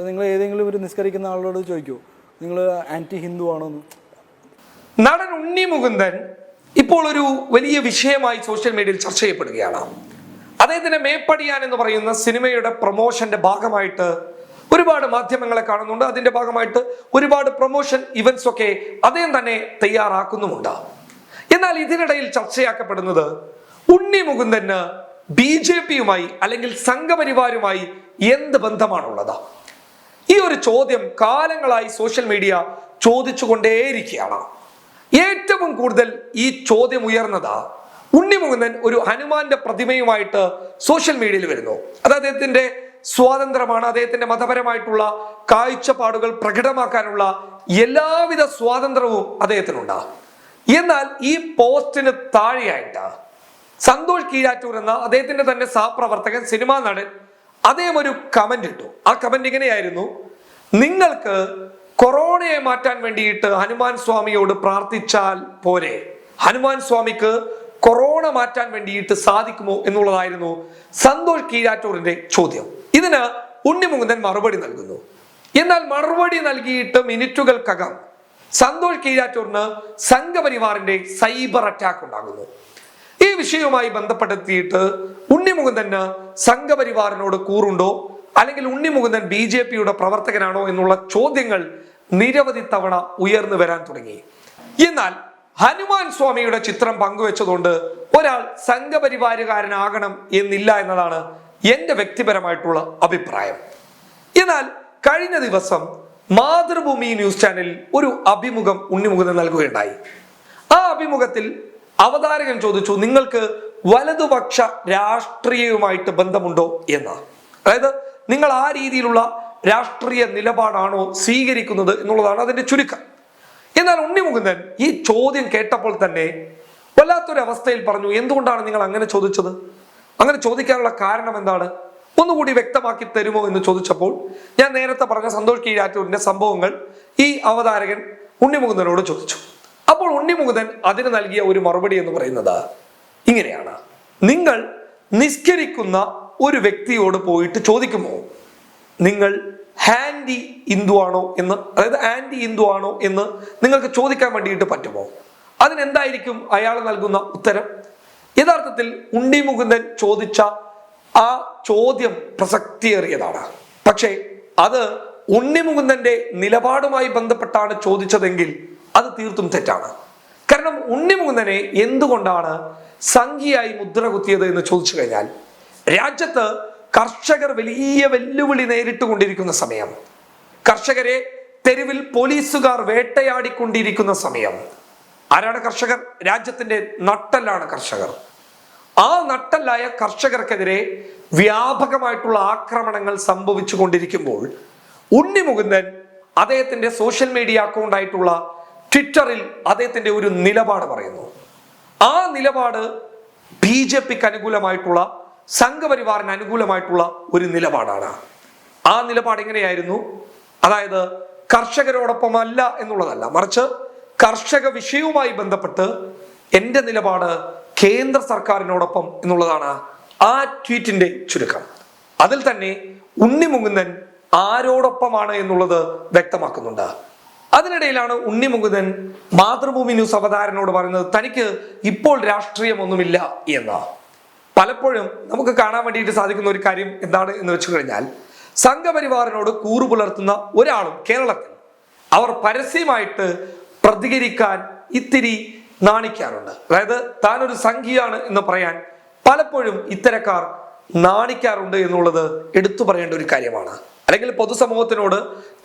അപ്പോൾ നിങ്ങൾ ഏതെങ്കിലും ഒരു നിസ്കരിക്കുന്ന ആളോട് ചോദിക്കൂ. നിങ്ങൾ ആന്റി ഹിന്ദു ആണോ നടൻ ഉണ്ണി മുകുന്ദൻ ഇപ്പോൾ ഒരു വലിയ വിഷയമായി സോഷ്യൽ മീഡിയയിൽ ചർച്ച ചെയ്യപ്പെടുകയാണ്. അദ്ദേഹത്തിന്റെ മേപ്പടിയാൻ എന്ന് പറയുന്ന സിനിമയുടെ പ്രൊമോഷന്റെ ഭാഗമായിട്ട് ഒരുപാട് മാധ്യമങ്ങളെ കാണുന്നുണ്ട്. അതിന്റെ ഭാഗമായിട്ട് ഒരുപാട് പ്രൊമോഷൻ ഇവന്റ്സ് ഒക്കെ അദ്ദേഹം തന്നെ തയ്യാറാക്കുന്നുമുണ്ട്. എന്നാൽ ഇതിനിടയിൽ ചർച്ചയാക്കപ്പെടുന്നത് ഉണ്ണി മുകുന്ദന് ബി ജെ പിയുമായി അല്ലെങ്കിൽ സംഘപരിവാരുമായി എന്ത് ബന്ധമാണുള്ളത്? ഒരു ചോദ്യം കാലങ്ങളായി സോഷ്യൽ മീഡിയ ചോദിച്ചുകൊണ്ടേയിരിക്കുകയാണ്. ഏറ്റവും കൂടുതൽ ഈ ചോദ്യം ഉയർന്നത് ഉണ്ണിമുകുന്ദൻ ഒരു ഹനുമാന്റെ പ്രതിമയുമായിട്ട് സോഷ്യൽ മീഡിയയിൽ വരുന്നു. അത് അദ്ദേഹത്തിന്റെ സ്വാതന്ത്ര്യമാണ് അദ്ദേഹത്തിന്റെ മതപരമായിട്ടുള്ള കാഴ്ചപ്പാടുകൾ പ്രകടമാക്കാനുള്ള എല്ലാവിധ സ്വാതന്ത്ര്യവും അദ്ദേഹത്തിനുണ്ട്. എന്നാൽ ഈ പോസ്റ്റിന് താഴെയായിട്ട് സന്തോഷ് കീഴാറ്റൂർ എന്ന അദ്ദേഹത്തിന്റെ തന്നെ സഹപ്രവർത്തകൻ സിനിമാ നടൻ അദ്ദേഹം ഒരു കമന്റ് ഇട്ടു. ആ കമന്റ് ഇങ്ങനെയായിരുന്നു. നിങ്ങൾക്ക് കൊറോണയെ മാറ്റാൻ വേണ്ടിയിട്ട് ഹനുമാൻ സ്വാമിയോട് പ്രാർത്ഥിച്ചാൽ പോരെ? ഹനുമാൻ സ്വാമിക്ക് കൊറോണ മാറ്റാൻ വേണ്ടിയിട്ട് സാധിക്കുമോ എന്നുള്ളതായിരുന്നു സന്തോഷ് കീരാറ്റോറിന്റെ ചോദ്യം. ഇതിന് ഉണ്ണിമുകുന്ദൻ മറുപടി നൽകുന്നു. എന്നാൽ മറുപടി നൽകിയിട്ട് മിനിറ്റുകൾക്കകം സന്തോഷ് കീരാറ്റൂറിന് സംഘപരിവാറിന്റെ സൈബർ അറ്റാക്ക് ഉണ്ടാകുന്നു. ഈ വിഷയവുമായി ബന്ധപ്പെടുത്തിയിട്ട് ഉണ്ണിമുകുന്ദന് സംഘപരിവാറിനോട് കൂറുണ്ടോ? അല്ലെങ്കിൽ ഉണ്ണിമുകുന്ദൻ ബി ജെ പിയുടെ പ്രവർത്തകനാണോ എന്നുള്ള ചോദ്യങ്ങൾ നിരവധി തവണ ഉയർന്നു വരാൻ തുടങ്ങി. എന്നാൽ ഹനുമാൻ സ്വാമിയുടെ ചിത്രം പങ്കുവെച്ചതുകൊണ്ട് ഒരാൾ സംഘപരിവാരുകാരനാകണം എന്നില്ല എന്നതാണ് എന്റെ വ്യക്തിപരമായിട്ടുള്ള അഭിപ്രായം. എന്നാൽ കഴിഞ്ഞ ദിവസം മാതൃഭൂമി ന്യൂസ് ചാനലിൽ ഒരു അഭിമുഖം ഉണ്ണിമുകുന്ദൻ നൽകുകയുണ്ടായി. ആ അഭിമുഖത്തിൽ അവതാരകൻ ചോദിച്ചു നിങ്ങൾക്ക് വലതുപക്ഷ രാഷ്ട്രീയവുമായിട്ട് ബന്ധമുണ്ടോ? എന്ന്. അതായത് നിങ്ങൾ ആ രീതിയിലുള്ള രാഷ്ട്രീയ നിലപാടാണോ സ്വീകരിക്കുന്നത് എന്നുള്ളതാണ് അതിന്റെ ചുരുക്കം. എന്നാൽ ഉണ്ണിമുകുന്ദൻ ഈ ചോദ്യം കേട്ടപ്പോൾ തന്നെ വല്ലാത്തൊരു അവസ്ഥയിൽ പറഞ്ഞു എന്തുകൊണ്ടാണ് നിങ്ങൾ അങ്ങനെ ചോദിച്ചത്? അങ്ങനെ ചോദിക്കാനുള്ള കാരണം എന്താണ്? ഒന്നുകൂടി വ്യക്തമാക്കി തരുമോ? എന്ന് ചോദിച്ചപ്പോൾ ഞാൻ നേരത്തെ പറഞ്ഞ സന്തോഷ് കീഴാറ്റൂരിന്റെ സംഭവങ്ങൾ ഈ അവതാരകൻ ഉണ്ണിമുകുന്ദനോട് ചോദിച്ചു. അപ്പോൾ ഉണ്ണിമുകുന്ദൻ അതിന് നൽകിയ ഒരു മറുപടി എന്ന് പറയുന്നത് ഇങ്ങനെയാണ്. നിങ്ങൾ നിസ്കരിക്കുന്ന ഒരു വ്യക്തിയോട് പോയിട്ട് ചോദിക്കുമോ? നിങ്ങൾ ഹാൻഡി ഹിന്ദു ആണോ എന്ന് അതായത് ആന്റി ഹിന്ദു ആണോ എന്ന് നിങ്ങൾക്ക് ചോദിക്കാൻ വേണ്ടിയിട്ട് പറ്റുമോ? അതിനെന്തായിരിക്കും അയാൾ നൽകുന്ന ഉത്തരം? യഥാർത്ഥത്തിൽ ഉണ്ണി മുകുന്ദൻ ചോദിച്ച ആ ചോദ്യം പ്രസക്തിയേറിയതാണ്. പക്ഷേ അത് ഉണ്ണി മുകുന്ദന്റെ നിലപാടുമായി ബന്ധപ്പെട്ടാണ് ചോദിച്ചതെങ്കിൽ അത് തീർത്തും തെറ്റാണ്. കാരണം ഉണ്ണി മുകുന്ദനെ എന്തുകൊണ്ടാണ് സംഖ്യയായി മുദ്ര കുത്തിയത് എന്ന് ചോദിച്ചു കഴിഞ്ഞാൽ രാജ്യത്ത് കർഷകർ വലിയ വെല്ലുവിളി നേരിട്ടുകൊണ്ടിരിക്കുന്ന സമയം. കർഷകരെ തെരുവിൽ പോലീസുകാർ വേട്ടയാടിക്കൊണ്ടിരിക്കുന്ന സമയം. ആരാണ് കർഷകർ? രാജ്യത്തിന്റെ നട്ടല്ലാണ് കർഷകർ. ആ നട്ടല്ലായ കർഷകർക്കെതിരെ വ്യാപകമായിട്ടുള്ള ആക്രമണങ്ങൾ സംഭവിച്ചു കൊണ്ടിരിക്കുമ്പോൾ ഉണ്ണിമുകുന്ദൻ അദ്ദേഹത്തിന്റെ സോഷ്യൽ മീഡിയ അക്കൗണ്ട് ആയിട്ടുള്ള ട്വിറ്ററിൽ അദ്ദേഹത്തിന്റെ ഒരു നിലപാട് പറയുന്നു. ആ നിലപാട് ബി ജെ പിക്ക് അനുകൂലമായിട്ടുള്ള സംഘപരിവാറിന് അനുകൂലമായിട്ടുള്ള ഒരു നിലപാടാണ്. ആ നിലപാട് എങ്ങനെയായിരുന്നു? അതായത് കർഷകരോടൊപ്പമല്ല എന്നുള്ളതല്ല മറിച്ച് കർഷക വിഷയവുമായി ബന്ധപ്പെട്ട് എന്റെ നിലപാട് കേന്ദ്ര സർക്കാരിനോടൊപ്പം എന്നുള്ളതാണ് ആ ട്വീറ്റിന്റെ ചുരുക്കം. അതിൽ തന്നെ ഉണ്ണിമുകുന്ദൻ ആരോടൊപ്പമാണ് എന്നുള്ളത് വ്യക്തമാക്കുന്നുണ്ട്. അതിനിടയിലാണ് ഉണ്ണിമുകുന്ദൻ മാതൃഭൂമി ന്യൂസ് അവതാരനോട് പറയുന്നത് തനിക്ക് ഇപ്പോൾ രാഷ്ട്രീയമൊന്നുമില്ല എന്ന്. പലപ്പോഴും നമുക്ക് കാണാൻ വേണ്ടിയിട്ട് സാധിക്കുന്ന ഒരു കാര്യം എന്താണ് എന്ന് വെച്ചു കഴിഞ്ഞാൽ സംഘപരിവാറിനോട് കൂറു പുലർത്തുന്ന ഒരാളും കേരളത്തിൽ അവർ പരസ്യമായിട്ട് പ്രതികരിക്കാൻ ഇത്തിരി നാണിക്കാറുണ്ട്. അതായത് താനൊരു സംഖ്യയാണ് എന്ന് പറയാൻ പലപ്പോഴും ഇത്തരക്കാർ നാണിക്കാറുണ്ട് എന്നുള്ളത് എടുത്തു പറയേണ്ട ഒരു കാര്യമാണ്. അല്ലെങ്കിൽ പൊതുസമൂഹത്തിനോട്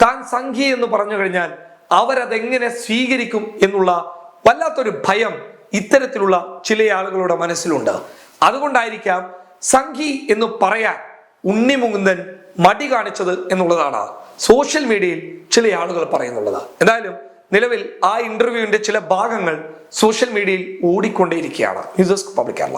താൻ സംഖ്യ എന്ന് പറഞ്ഞു കഴിഞ്ഞാൽ അവരതെങ്ങനെ സ്വീകരിക്കും എന്നുള്ള വല്ലാത്തൊരു ഭയം ഇത്തരത്തിലുള്ള ചില ആളുകളുടെ മനസ്സിലുണ്ട്. അതുകൊണ്ടായിരിക്കാം സംഘി എന്ന് പറയാൻ ഉണ്ണിമുകുന്ദൻ മടി കാണിച്ചത് എന്നുള്ളതാണ്. സോഷ്യൽ മീഡിയയിൽ ചില ആളുകൾ പറയുന്നുള്ളത്. എന്തായാലും നിലവിൽ ആ ഇന്റർവ്യൂവിന്റെ ചില ഭാഗങ്ങൾ സോഷ്യൽ മീഡിയയിൽ ഓടിക്കൊണ്ടേയിരിക്കുകയാണ്. News desk public Kerala.